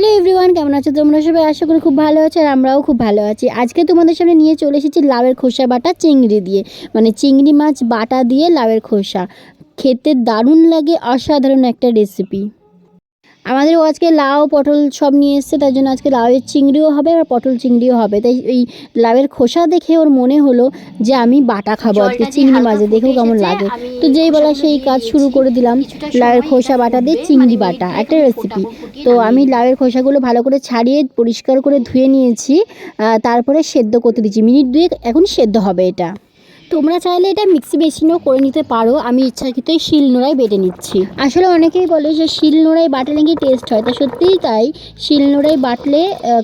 Hello everyone, কেমন আছো? তোমরা সবাই আশা করি খুব ভালো আছো আর আমরাও খুব ভালো আছি। আজকে তোমাদের সামনে নিয়ে চলে এসেছি লাউয়ের খোসা বাটা চিংড়ি দিয়ে। মানে চিংড়ি মাছ বাটা দিয়ে লাউয়ের খোসা। খেতে দারুণ লাগে, অসাধারণ একটা রেসিপি আমাদেরও আজকে লাউ পটল সব নিয়ে এসছে তার জন্য আজকে লাউয়ের চিংড়িও হবে আর পটল চিংড়িও হবে। তাই এই লাউয়ের খোসা দেখে ওর মনে হলো যে আমি বাটা খাব আজকে চিংড়ি মাঝে দেখেও কেমন লাগে। তো যেই বলা সেই কাজ শুরু করে দিলাম লাউয়ের খোসা বাটা দিয়ে চিংড়ি বাটা একটা রেসিপি তো আমি লাউয়ের খোসাগুলো ভালো করে ছাড়িয়ে পরিষ্কার করে ধুয়ে নিয়েছি তারপরে সেদ্ধ করতে দিচ্ছি। মিনিট দুয়েক এখন সেদ্ধ হবে এটা। তোমরা চাইলে এটা মিক্সি মেশিনও করে নিতে পারো। আমি ইচ্ছাকৃতই শিল নোড়ায় বেটে নিচ্ছি। আসলে অনেকেই বলে যে শিল নোড়ায় বাটলে নাকি টেস্ট হয়? তা সত্যিই তাই। শিল নোড়ায় বাটলে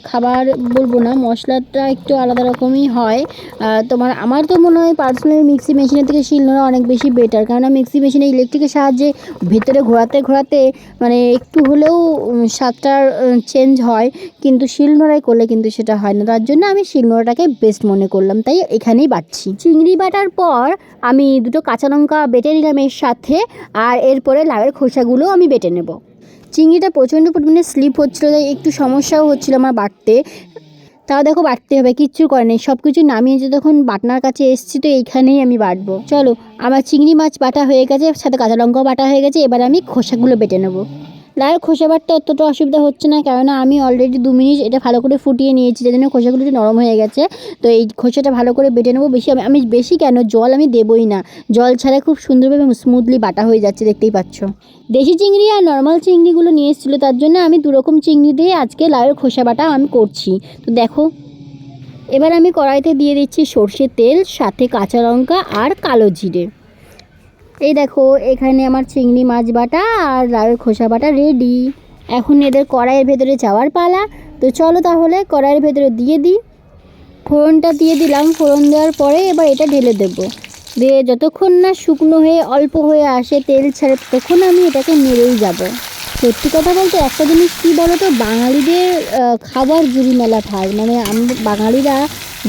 খাবার বলব না, মশলাটা একটু আলাদা রকমই হয়। তোমার, আমার তো মনে হয় পার্সোনালি মিক্সি মেশিনের থেকে শিল নোড়া অনেক বেশি বেটার কেননা মিক্সি মেশিনে ইলেকট্রিকের সাহায্যে ভেতরে ঘোরাতে ঘোরাতে মানে একটু হলেও স্বাদটার চেঞ্জ হয়। কিন্তু শিল নোড়ায় করলে কিন্তু সেটা হয় না। তার জন্য আমি শিল নোড়াটাকে বেস্ট মনে করলাম। তাই এখানেই বাটছি চিংড়ি বাটার পর আমি দুটো কাঁচা লঙ্কা বেটে নিলাম এর সাথে আর এরপরে লাউয়ের খোসাগুলো আমি বেটে নেব। চিংড়িটা প্রচণ্ড পরিমাণে স্লিপ হচ্ছিল, তাই একটু সমস্যাও হচ্ছিল আমার বাটতে তাও দেখো বাটতে হবে, কিচ্ছু করে নেই সব কিছু নামিয়ে যে তখন বাটনার কাছে এসছি তো এইখানেই আমি বাটবো। চলো, আমার চিংড়ি মাছ বাটা হয়ে গেছে, সাথে কাঁচা লঙ্কাও বাটা হয়ে গেছে, এবার আমি খোসাগুলো বেটে নেব। লাউয়ের খোসা বাটতে অতটা অসুবিধা হচ্ছে না, কেননা আমি অলরেডি দু মিনিট এটা ভালো করে ফুটিয়ে নিয়েছি যার জন্য খোসাগুলো একটু নরম হয়ে গেছে। তো এই খোসাটা ভালো করে বেটে নেব, বেশি আমি- আমি বেশি কেন জল আমি দেবই না। জল ছাড়া খুব সুন্দরভাবে স্মুথলি বাটা হয়ে যাচ্ছে, দেখতেই পাচ্ছ। দেশি চিংড়ি আর নর্মাল চিংড়িগুলো নিয়ে এসেছিল, তার জন্য আমি দুরকম চিংড়ি দিয়ে আজকে লাউয়ের খোসা বাটা আমি করছি। তো দেখো, এবার আমি কড়াইতে দিয়ে দিচ্ছি সর্ষের তেল, সাথে কাঁচা লঙ্কা আর কালো জিরে। এই দেখো, এখানে আমার চিংড়ি মাছ বাটা আর লাউয়ের খোসা বাটা রেডি এখন এদের কড়াইয়ের ভেতরে যাওয়ার পালা। তো চলো তাহলে কড়াইয়ের ভেতরে দিয়ে দিই। ফোড়নটা দিয়ে দিলাম। ফোড়ন দেওয়ার পরে এবার এটা ঢেলে দেবো। দিয়ে যতক্ষণ না শুকনো হয়ে, অল্প হয়ে আসে তেল ছাড়ে তখন আমি এটাকে নেড়েই যাব। সত্যি কথা বলতে একটা জিনিস কী বলো তো বাঙালিদের খাবার জুড়ি মেলা ভার মানে আমরা বাঙালিরা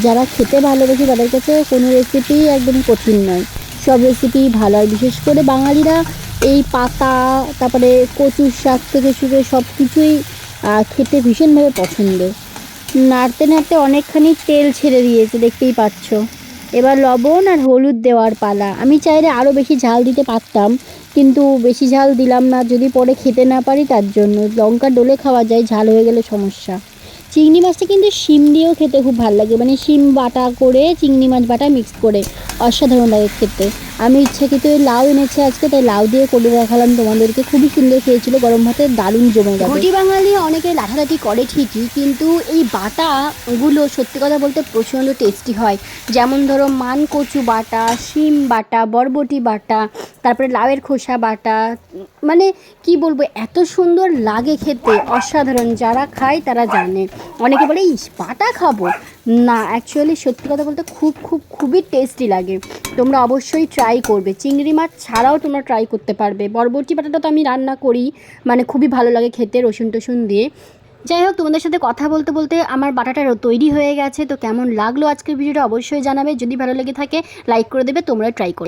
যারা খেতে ভালোবাসি তাদের কাছে কোনো রেসিপি একদম কঠিন নয়। রেসিপি ভালো হয়। বিশেষ করে বাঙালিরা এই পাতা, তারপরে কচুর শাক থেকে শুরু সব কিছুই খেতে ভীষণভাবে পছন্দ। নাড়তে নাড়তে অনেকখানি তেল ছেড়ে দিয়েছে, দেখতেই পাচ্ছ। এবার লবণ আর হলুদ দেওয়ার পালা। আমি চাইলে আরও বেশি ঝাল দিতে পারতাম, কিন্তু বেশি ঝাল দিলাম না। যদি পরে খেতে না পারি, তার জন্য। লঙ্কা ডলে খাওয়া যায়, ঝাল হয়ে গেলে সমস্যা। চিংড়ি মাছটা কিন্তু শিম দিয়েও খেতে খুব ভালো লাগে। মানে শিম বাটা করে, চিংড়ি মাছ বাটা মিক্স করে অসাধারণ লাগে খেতে। আমি ইচ্ছাকৃত লাউ এনেছে আজকে, তাই লাউ দিয়ে করে দেখালাম তোমাদেরকে। খুবই সুন্দর খেয়েছিল, গরম ভাতে দারুণ জমে গেছে ঘটি বাঙালি অনেকে লাঠালাঠি করে ঠিকই, কিন্তু এই বাটাগুলো সত্যি কথা বলতে প্রচণ্ড টেস্টি হয়। যেমন ধরো মান কচু বাটা, শিম বাটা, বরবটি বাটা, তারপরে লাউয়ের খোসা বাটা মানে কি বলব, এত সুন্দর লাগে খেতে, অসাধারণ যারা খায় তারা জানে। অনেকে বলে, ইস বাটা খাব? না অ্যাকচুয়ালি সত্যি কথা বলতে খুব খুব, খুবই টেস্টি লাগে। তোমরা অবশ্যই ট্রাই করবে। চিংড়ি মাছ ছাড়াও তোমরা ট্রাই করতে পারবে। বরবটি বাটাটা তো আমি রান্না করি মানে খুবই ভালো লাগে খেতে রসুন টসুন দিয়ে। যাই হোক, তোমাদের সাথে কথা বলতে বলতে আমার বাটাটা তৈরি হয়ে গেছে। তো কেমন লাগল আজকের ভিডিওটা অবশ্যই জানাবে। যদি ভালো লেগে থাকে লাইক করে দেবে তোমরা ট্রাই করে